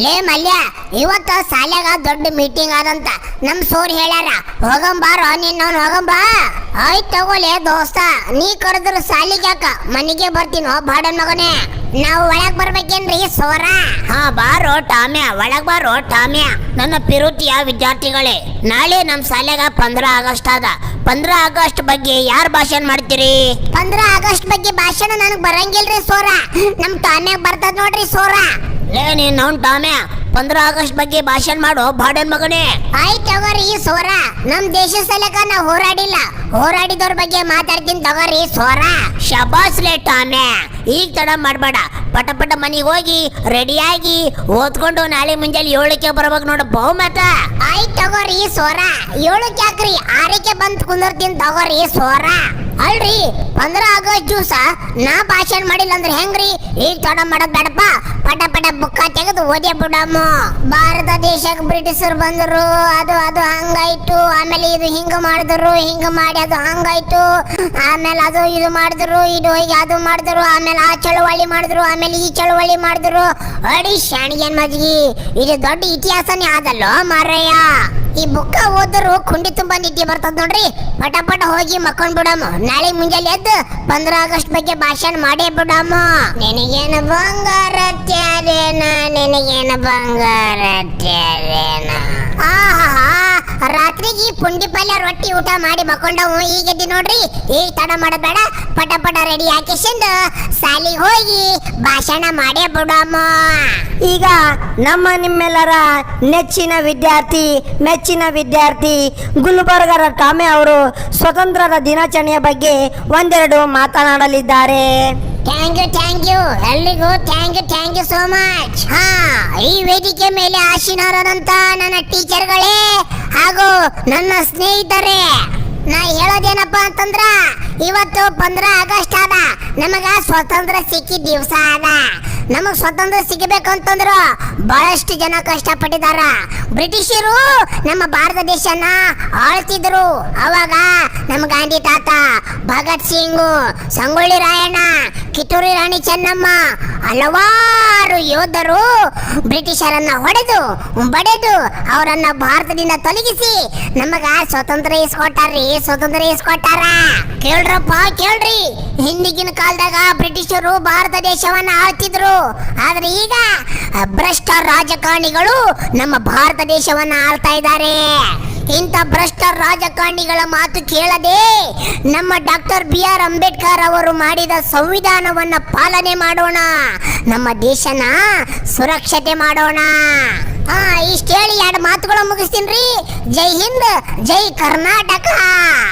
ಲೇ ಮಲ್ಯ ಇವತ್ತು ಸಾಲ್ಯಾಗ ದೊಡ್ಡ ಮೀಟಿಂಗ್ ಆದಂತ. ನಮ್ ಸೋರ್ ಹೇಳ್ಯಾರ ಹೋಗಂಬಾರೋ ನಿನ್ನವನ್ ಹೋಗಂಬಾ ಆಯ್ತ್ ತಗೋಲೆ ದೋಸ್ತ ನೀ ಕರೆದ್ರ ಸಾಲಿಗೆ ಯಾಕ? ಮನೆಗೆ ಬರ್ತೀನೋ ಬಾಡನ್ ಮಗನೇ. ನಾವು ಒಳಗ್ ಬರ್ಬೇಕೇನ್ರಿ ಸೋರ? ಹಾ ಬಾರೋ ಟಾಮ್ಯ ಒಳಗ್ ಬಾರೋ ಟಾಮ್ಯ. ನನ್ನ ಪಿರುತಿಯ ವಿದ್ಯಾರ್ಥಿಗಳೇ ನಾಳೆ ನಮ್ ಶಾಲೆಗ ಪಂದ್ರ ಆಗಸ್ಟ್ ಅದ ಪಂದ್ರ ಆಗಸ್ಟ್ ಬಗ್ಗೆ ಯಾರ್ ಭಾಷಣ ಮಾಡ್ತೀರಿ? ಪಂದ್ರ ಆಗಸ್ಟ್ ಬಗ್ಗೆ ಭಾಷಣ ನನಗ್ ಬರಂಗಿಲ್ರಿ ಸೋರ. ನಮ್ ಟಾನ್ಯಾಗ ಬರ್ತದ ನೋಡ್ರಿ ಸೋರ. ಲೇ ನೀನ್ ಅವ್ನ್ ಟಾಮ್ಯ ಪಂದ್ರ ಆಗಸ್ಟ್ ಬಗ್ಗೆ ಭಾಷಣ ಮಾಡು ಬಾಡನ್ ಮಗನೇ. ಆಯ್ತ್ ತಗೋರಿ ಸೋರ. ನಮ್ ದೇಶ ಸಲಕ ನಾ ಹೋರಾಡಿಲ್ಲ. ಹೋರಾಡಿದವ್ರ ಬಗ್ಗೆ ಮಾತಾಡ್ತೀನಿ ತಗೋರಿ ಸೋರ. ಶಬಾಸ್ ಲೇ ಟಾಮ್ಯ ಈಗ ತಡ ಮಾಡ್ಬೇಡ. ಪಟ ಪಟ ಮನೆಗೆ ಹೋಗಿ ರೆಡಿಯಾಗಿ ಓದ್ಕೊಂಡು ನಾಳೆ ಮುಂಜಾನೆ ಏಳಕ್ಕೆ ಬರ್ಬೇಕು ನೋಡು ಬಹುಮತ. ಆಯ್ತು ತಗೋರಿ ಸೋರ. ಏಳಕ್ಕೆ ಹಾಕ್ರಿ ಆರಕ್ಕೆ ಬಂದ್ ಕುಂದರ್ತೀನಿ ತಗೋರಿ ಸೋರ. ಅಲ್ರಿ ಪಂದ್ರ ಆಗಸ್ಟ್ ದಿವಸ ನಾ ಭಾಷಣ ಮಾಡಿಲ್ಲ ಅಂದ್ರೆ ಹೆಂಗ್ರಿ? ಈಗ ತಡ ಮಾಡೋದ್ ಬೇಡಪ್ಪ. ಪಟ ಪಟ ಬುಕ್ಕ ತೆಗೆದು ಓದಿ ಬಿಡಮ್ಮ. ಭಾರತ ದೇಶಕ್ಕೆ ಬ್ರಿಟಿಷರು ಬಂದರು. ಅದು ಅದು ಹಂಗಾಯ್ತು. ಆಮೇಲೆ ಇದು ಹಿಂಗ ಮಾಡಿದ್ರು, ಹಿಂಗ ಮಾಡಿ ಅದು ಹಂಗಾಯ್ತು. ಆಮೇಲೆ ಅದು ಇದು ಮಾಡಿದ್ರು, ಇದು ಹೋಗಿ ಅದು ಮಾಡಿದ್ರು. ಆಮೇಲೆ ಆ ಚಳುವಳಿ ಮಾಡಿದ್ರು, ಆಮೇಲೆ ಈ ಚಳುವಳಿ ಮಾಡಿದ್ರು. ಅಡಿ ಶಾಣಿಗೆ ಮಜ್ಗಿ, ಇದು ದೊಡ್ಡ ಇತಿಹಾಸನೇ ಆದಲ್ಲೋ ಮಾರಯ್ಯ. ಈ ಬುಕ್ಕ ಓದರು ಕುಂಡಿ ತುಂಬಾ ನಿದ್ದೆ ಬರ್ತದ ನೋಡ್ರಿ. ಪಟ ಪಟ ಹೋಗಿ ಮಕ್ಕೊಂಡ್ ಬಿಡಮ್ಮ. ನಾಳೆ ಮುಂಜಾನೆ ಎದ್ದು ಪಂದ್ರ ಆಗಸ್ಟ್ ಬಗ್ಗೆ ಭಾಷಣ ಮಾಡೇ ಬಿಡಮ್ಮ. ನಿನಗೇನು ಬಂಗಾರ ತ್ಯಾರೇನ ನಿನಗೇನು ಬಂಗಾರ ತ್ಯಾರೇನ ಆಹಾ ರಾತ್ರಿಗೆ ಪುಂಡಿ ಪಲ್ಯ ರೊಟ್ಟಿ ಊಟ ಮಾಡಿ ಮಕ್ಕೊಂಡವು. ಈಗ ಎದ್ದಿ ನೋಡ್ರಿ ಈಗ ತಡ ಮಾಡಬೇಡ ಪಟ ಪಟ ರೆಡಿ ಹಾಕಿಸಿಂದ ಸಾಲಿಗೆ ಹೋಗಿ ಭಾಷಣ ಮಾಡೇ ಬಿಡಮ್ಮ. ಈಗ ನಮ್ಮ ನಿಮ್ಮೆಲ್ಲರ ನೆಚ್ಚಿನ ವಿದ್ಯಾರ್ಥಿ ಮೆಚ್ಚಿನ ವಿದ್ಯಾರ್ಥಿ ಗುಲ್ಬರ್ಗರ ಕಾಮೆ ಅವರು ಸ್ವತಂತ್ರದ ದಿನಾಚರಣೆಯ ಬಗ್ಗೆ ಒಂದೆರಡು ಮಾತನಾಡಲಿದ್ದಾರೆ. ಥ್ಯಾಂಕ್ ಯು ಥ್ಯಾಂಕ್ ಯು ಎಲ್ರಿಗೂ thank you thank you so much ಹಾ ಈ ವೇದಿಕೆ ಮೇಲೆ ಆಶೀನರಾದಂತ ನನ್ನ ಟೀಚರ್ಗಳೇ ಹಾಗೂ ನನ್ನ ಸ್ನೇಹಿತರೆ, ನಾ ಹೇಳೋದೇನಪ್ಪ ಅಂತಂದ್ರ, ಇವತ್ತು ಪಂದ್ರ ಆಗಸ್ಟ್ ಆದ ನಮಗ ಸ್ವತಂತ್ರ ಸಿಕ್ಕಿ ದಿವಸ ಅದ. ನಮಗ್ ಸ್ವತಂತ್ರ ಅಂತಂದ್ರು ಬಹಳಷ್ಟು ಜನ ಕಷ್ಟಪಟ್ಟಿದಾರ. ಬ್ರಿಟಿಷರು ನಮ್ಮ ಭಾರತ ದೇಶನ ಆಳ್ತಿದ್ರು. ಅವಾಗ ನಮ್ಮ ಗಾಂಧಿ ತಾತ ಭಗತ್ ಸಿಂಗ್, ಸಂಗೊಳ್ಳಿ ರಾಯಣ್ಣ, ಕಿತ್ತೂರಿ ರಾಣಿ ಚೆನ್ನಮ್ಮ ಹಲವಾರು ಯೋಧರು ಬ್ರಿಟಿಷರನ್ನ ಹೊಡೆದು, ಬಡೆದು ಅವರನ್ನ ಭಾರತದಿಂದ ತೊಲಗಿಸಿ ನಮಗ ಸ್ವತಂತ್ರ ಇಸ್ಕೊಟ್ಟಾರ್ರಿ ಸ್ವತಂತ್ರ ಇಸ್ಕೊಟ್ಟಾರ ಕೇಳ್ರಪ್ಪ, ಕೇಳ್ರಿ. ಹಿಂದಿಗಿನ ಕಾಲದಾಗ ಬ್ರಿಟಿಷರು ಭಾರತ ದೇಶವನ್ನ ಆಳ್ತಿದ್ರು. ಆದ್ರೆ ಈಗ ಭ್ರಷ್ಟ ರಾಜಕಾರಣಿಗಳು ನಮ್ಮ ಭಾರತ ದೇಶವನ್ನ ಆಳ್ತಾ ಇದ್ದಾರೆ. ಇಂಥ ಭ್ರಷ್ಟ ರಾಜಕಾರಣಿಗಳ ಮಾತು ಕೇಳದೆ ನಮ್ಮ ಡಾಕ್ಟರ್ ಬಿ ಆರ್ ಅಂಬೇಡ್ಕರ್ ಅವರು ಮಾಡಿದ ಸಂವಿಧಾನವನ್ನು ಪಾಲನೆ ಮಾಡೋಣ. ನಮ್ಮ ದೇಶನ ಸುರಕ್ಷತೆ ಮಾಡೋಣ. ಇಷ್ಟು ಹೇಳಿ ಎರಡು ಮಾತುಗಳು ಮುಗಿಸ್ತೀನಿ ರೀ. ಜೈ ಹಿಂದ್, ಜೈ ಕರ್ನಾಟಕ.